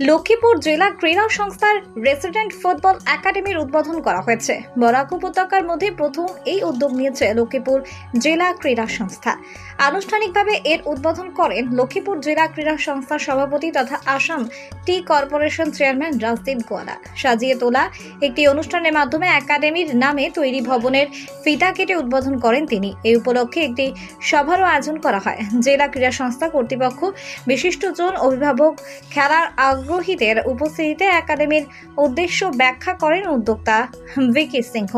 লক্ষ্মীপুর জেলা ক্রীড়া সংস্থার রেসিডেন্ট ফুটবল একাডেমির উদ্বোধন করা হয়েছে। বরাক উপত্যকার মধ্যে প্রথম এই উদ্যোগ নিয়েছে লক্ষ্মীপুর জেলা ক্রীড়া সংস্থা। আনুষ্ঠানিকভাবে এর উদ্বোধন করেন লক্ষ্মীপুর জেলা ক্রীড়া সংস্থার সভাপতি তথা Assam tea corporation chairman Rajdeep Goala. সাজিয়ে তোলা একটি অনুষ্ঠানের মাধ্যমে একাডেমির নামে তৈরি ভবনের ফিতা কেটে উদ্বোধন করেন তিনি। এই উপলক্ষে একটি সভারও আয়োজন করা হয়। জেলা ক্রীড়া সংস্থা কর্তৃপক্ষ বিশিষ্টজন অভিভাবক, খেলার আগ্রহীদের উপস্থিতিতে একাডেমির উদ্দেশ্য ব্যাখ্যা করেন উদ্যোক্তা ভিকি সিংহ।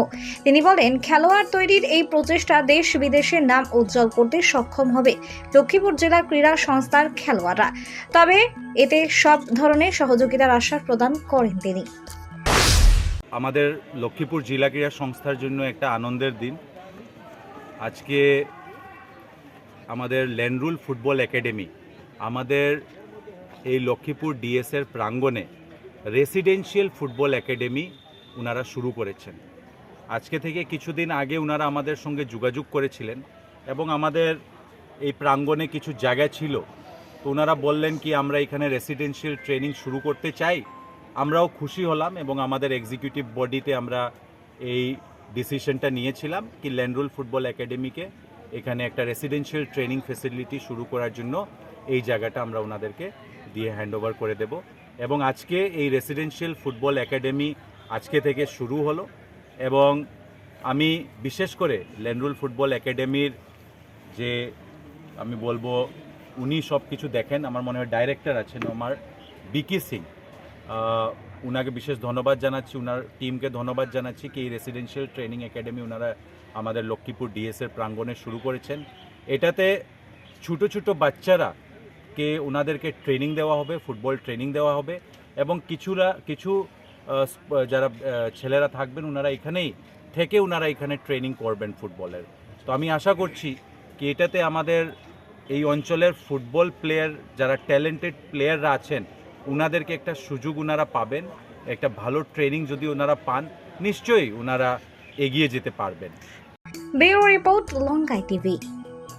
তিনি বলেন, খেলোয়াড় তৈরির এই প্রচেষ্টা দেশ বিদেশের নাম উজ্জ্বল করতে সক্ষম হবে। লক্ষ্মীপুর জেলা ক্রীড়া সংস্থার খেলোয়াড়রা। তবে এতে সব ধরনের সহযোগিতার আশ্বাস প্রদান করেন তিনি। আমাদের লক্ষ্মীপুর জেলা ক্রীড়া সংস্থার জন্য একটা আনন্দের দিন। আজকে আমাদের ল্যান্ডরুল ফুটবল একাডেমি, আমাদের এই লক্ষ্মীপুর ডিএসের প্রাঙ্গণে রেসিডেন্সিয়াল ফুটবল একাডেমি ওনারা শুরু করেছেন। আজকে থেকে কিছুদিন আগে ওনারা আমাদের সঙ্গে যোগাযোগ করেছিলেন এবং আমাদের এই প্রাঙ্গণে কিছু জায়গা ছিল। তো ওনারা বললেন কি, আমরা এখানে রেসিডেন্সিয়াল ট্রেনিং শুরু করতে চাই। আমরাও খুশি হলাম এবং আমাদের এক্সিকিউটিভ বডিতে আমরা এই ডিসিশনটা নিয়েছিলাম কি ল্যান্ডরুল ফুটবল একাডেমিকে এখানে একটা রেসিডেন্সিয়াল ট্রেনিং ফেসিলিটি শুরু করার জন্য এই জায়গাটা আমরা ওনাদেরকে দিয়ে হ্যান্ড ওভার করে দেব। এবং আজকে এই রেসিডেন্সিয়াল ফুটবল একাডেমি আজকে থেকে শুরু হলো। এবং আমি বিশেষ করে ল্যান্ডরুল ফুটবল একাডেমির যে আমি বলব, উনি সব কিছু দেখেন। আমার মনে হয় ডাইরেক্টর আছেন আমার বিকি সিং। উনাকে বিশেষ ধন্যবাদ জানাচ্ছি, উনার টিমকে ধন্যবাদ জানাচ্ছি কি এই রেসিডেন্সিয়াল ট্রেনিং একাডেমি ওনারা আমাদের লক্ষ্মীপুর ডিএসের প্রাঙ্গণে শুরু করেছেন। এটাতে ছোটো ছোটো বাচ্চারা কে ওনাদেরকে ট্রেনিং দেওয়া হবে ফুটবল ট্রেনিং দেওয়া হবে এবং কিছুরা, কিছু যারা ছেলেরা থাকবেন ওনারা এখানেই থেকে ওনারা এখানে ট্রেনিং করবেন ফুটবলের তো আমি আশা করছি কি এটাতে আমাদের এই অঞ্চলের ফুটবল প্লেয়ার যারা ট্যালেন্টেড প্লেয়াররা আছেন ওনাদেরকে একটা সুযোগ ওনারা পাবেন, একটা ভালো ট্রেনিং যদি ওনারা পান, নিশ্চয়ই ওনারা এগিয়ে যেতে পারবেন। রিপোর্ট লঙ্কাই টিভি।